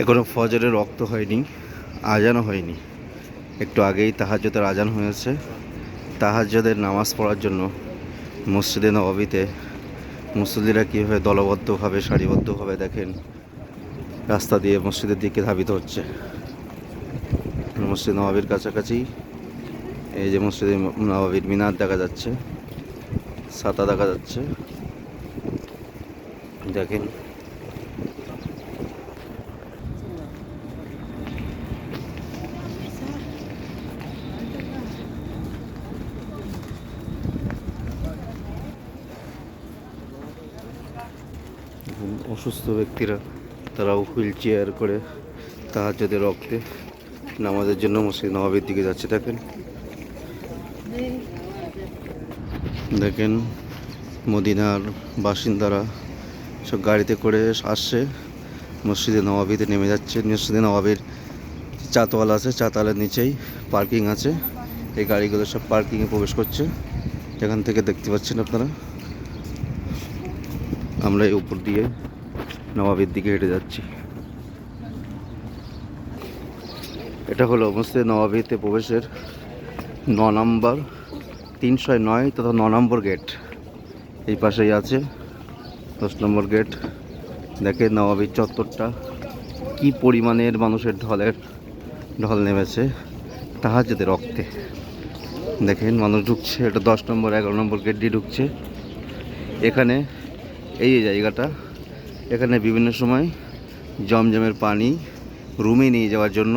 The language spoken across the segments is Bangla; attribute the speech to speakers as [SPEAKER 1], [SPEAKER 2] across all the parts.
[SPEAKER 1] এখনও ফজরের রক্ত হয়নি, আজানও হয়নি। একটু আগেই তাহাজ্যদের আজান হয়েছে। তাহাজ্যদের নামাজ পড়ার জন্য মসজিদে নবাবিতে মুসল্লিরা কীভাবে দলবদ্ধভাবে, সারিবদ্ধভাবে দেখেন, রাস্তা দিয়ে মসজিদের দিকে ধাবিত হচ্ছে। মসজিদ নবাবির কাছাকাছি এই যে মসজিদে নবাবির মিনার দেখা যাচ্ছে, ছাতা দেখা যাচ্ছে। দেখেন এবং অসুস্থ ব্যক্তিরা, তারাও হুইল চেয়ার করে তাহার যদি রক্তে নামাজের জন্য মসজিদ নবাবের দিকে যাচ্ছে। দেখেন। দেখেন, মদিনার বাসিন্দারা সব গাড়িতে করে আসছে, মসজিদে নবাবিতে নেমে যাচ্ছে। মসজিদে নবাবের চাতওয়াল আছে চাতালের নিচেই পার্কিং আছে। এই গাড়িগুলো সব পার্কিংয়ে প্রবেশ করছে। এখান থেকে দেখতে পাচ্ছেন আপনারা। আমরা এই উপর দিয়ে নবাবের দিকে হেঁটে যাচ্ছি। এটা হলো মসজিদ নবাবিতে প্রবেশের ন নম্বর তিনশো নয় তথা ন নম্বর গেট। এই পাশেই আছে দশ নম্বর গেট। দেখে নবাবির চত্বরটা কি পরিমাণের মানুষের ঢলের ঢল নেমেছে তাহাজেদের রক্তে। দেখেন মানুষ ঢুকছে, এটা দশ নম্বর, এগারো নম্বর গেট দিয়ে ঢুকছে। এখানে এই যে জায়গাটা, এখানে বিভিন্ন সময় জমজমের পানি রুমে নিয়ে যাওয়ার জন্য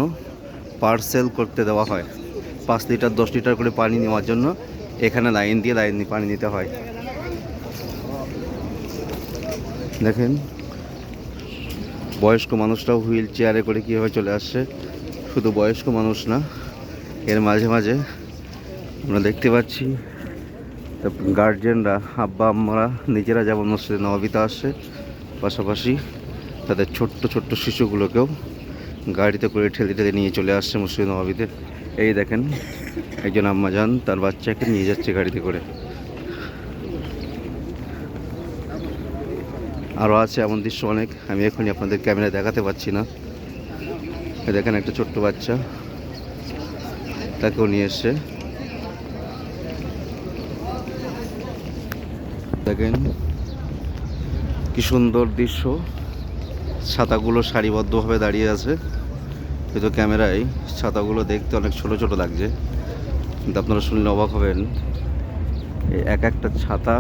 [SPEAKER 1] পার্সেল করতে দেওয়া হয়। পাঁচ লিটার, দশ লিটার করে পানি নেওয়ার জন্য এখানে লাইন দিয়ে লাইন পানি নিতে হয়। দেখেন, বয়স্ক মানুষরাও হুইল চেয়ারে করে কীভাবে চলে আসছে, শুধু বয়স্ক মানুষ না, এর মাঝে মাঝে আমরা দেখতে পাচ্ছি গার্জেনরা আব্বা, আম্মারা, নিজেরা যেমন মসজিদে নবাবিতে আসছে পাশাপাশি তাদের ছোট্ট ছোট্ট শিশুগুলোকেও গাড়িতে করে ঠেলে ঠেলে নিয়ে চলে আসছে মসজিদ নবাবিতে এই দেখেন, একজন আম্মা যান, তার বাচ্চাকে নিয়ে যাচ্ছে গাড়িতে করে। আরও আছে এমন দৃশ্য অনেক, আমি এখনই আপনাদের ক্যামেরায় দেখাতে পাচ্ছি না। দেখেন একটা ছোট্ট বাচ্চা, তাকেও নিয়ে এসছে। দেখেন, কি সুন্দর দৃশ্য। ছাতাগুলো সারিবদ্ধভাবে দাঁড়িয়ে আছে। হয়তো ক্যামেরায় ছাতাগুলো দেখতে অনেক ছোট ছোট লাগছে। কিন্তু আপনারা শুনলে অবাক হবেন এক একটা ছাতা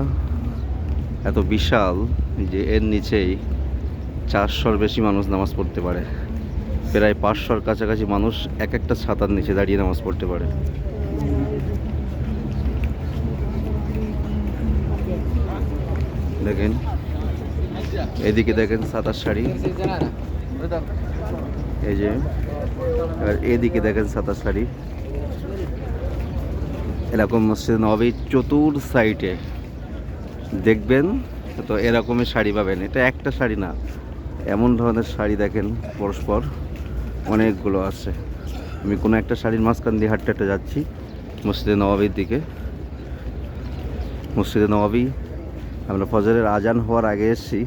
[SPEAKER 1] এত বিশাল যে এর নিচেই চারশোর বেশি মানুষ নামাজ পড়তে পারে। প্রায় পাঁচশোর কাছাকাছি মানুষ এক একটা ছাতার নিচে দাঁড়িয়ে নামাজ পড়তে পারে। দেখেন। এদিকে দেখেন সাতাশ শাড়ি। এই যে, আর এদিকে দেখেন সাতাশ শাড়ি। এরকম মসজিদ নবী চতুর সাইডে। দেখবেন, তো এরকমই শাড়ি পাবেন। এটা একটা শাড়ি না, এমন ধরনের শাড়ি দেখেন পরস্পর, অনেকগুলো আছে। আমি কোনো একটা শাড়ির মাঝখান দিয়ে হাঁটতে হাঁটতে যাচ্ছি, মসজিদে নবাবির দিকে। মসজিদে নবাবি আমরা ফজরের আজান হওয়ার আগে এসেছি,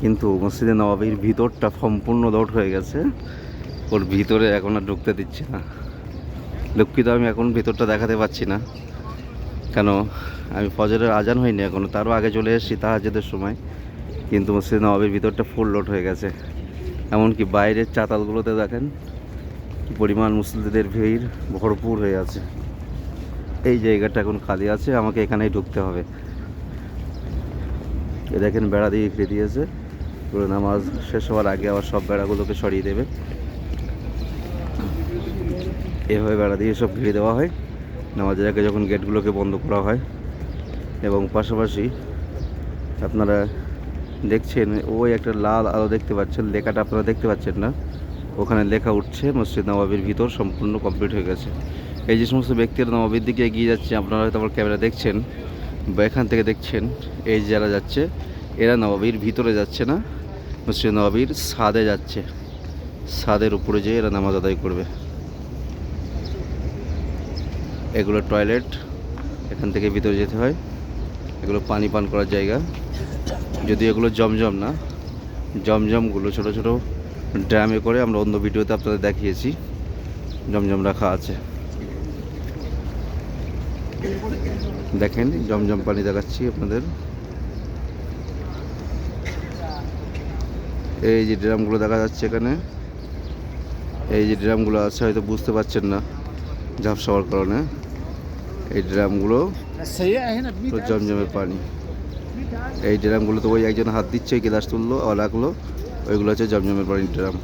[SPEAKER 1] কিন্তু মসজিদে নবাবির ভিতরটা সম্পূর্ণ লোড হয়ে গেছে। ওর ভিতরে এখন আর ঢুকতে দিচ্ছে না। দুঃখিত, আমি এখন ভিতরটা দেখাতে পাচ্ছি না। কেন, আমি ফজরের আজান হয়নি এখনও তারও আগে চলে এসেছি তাহাজেদের সময়, কিন্তু মসজিদ নবাবির ভিতরটা ফুল লোড হয়ে গেছে। এমনকি বাইরের চাতালগুলোতে দেখেন, কি পরিমাণ মুসলিমদের ভিড় ভরপুর হয়ে আছে। এই জায়গাটা এখন খালি আছে, আমাকে এখানেই ঢুকতে হবে। এ দেখেন বেড়া দিয়ে ঘিরে দিয়েছে। পুরো নামাজ শেষ হওয়ার আগে আবার সব বেড়াগুলোকে সরিয়ে দেবে। এভাবে বেড়া দিয়ে সব ঘিরে দেওয়া হয়। নামাজের আগে যখন গেটগুলোকে বন্ধ করা হয় এবং পাশাপাশি আপনারা দেখছেন, ওই একটা লাল আলো দেখতে পাচ্ছেন, লেখাটা আপনারা দেখতে পাচ্ছেন না। ওখানে লেখা উঠছে, মসজিদ নবাবির ভিতর সম্পূর্ণ কমপ্লিট হয়ে গেছে। এই যে সমস্ত ব্যক্তিরা নবাবির দিকে এগিয়ে যাচ্ছে, আপনারা হয়তো আমার ক্যামেরা দেখছেন। এখান থেকে দেখছেন, এই যারা যাচ্ছে, এরা নবাবির ভিতরে যাচ্ছে না, মসজিদ নবাবির সাদে যাচ্ছে। ছাদের উপরে যেয়ে এরা নামাজ আদায় করবে। এগুলো টয়লেট, এখান থেকে ভিতরে যেতে হয়। এগুলো পানি পান করার জায়গা। যদি এগুলো জমজম না, জমজমগুলো ছোট ছোট ড্রামে করে আমরা অন্য ভিডিওতে আপনাদের দেখিয়েছি। জমজম রাখা আছে। দেখেন, জমজম পানি দেখাচ্ছি আপনাদের। এই যে ড্রামগুলো দেখা যাচ্ছে এখানে, এই যে ড্রামগুলো আছে, হয়তো বুঝতে পারছেন না ঝাপসা হওয়ার কারণে। এই ড্রামগুলো জমজমের পানি। এই ড্রামগুলো তো ওই একজন হাত দিচ্ছে, গ্লাস তুললো আর রাখল। ওইগুলো হচ্ছে জমজমের পানির ড্রাম।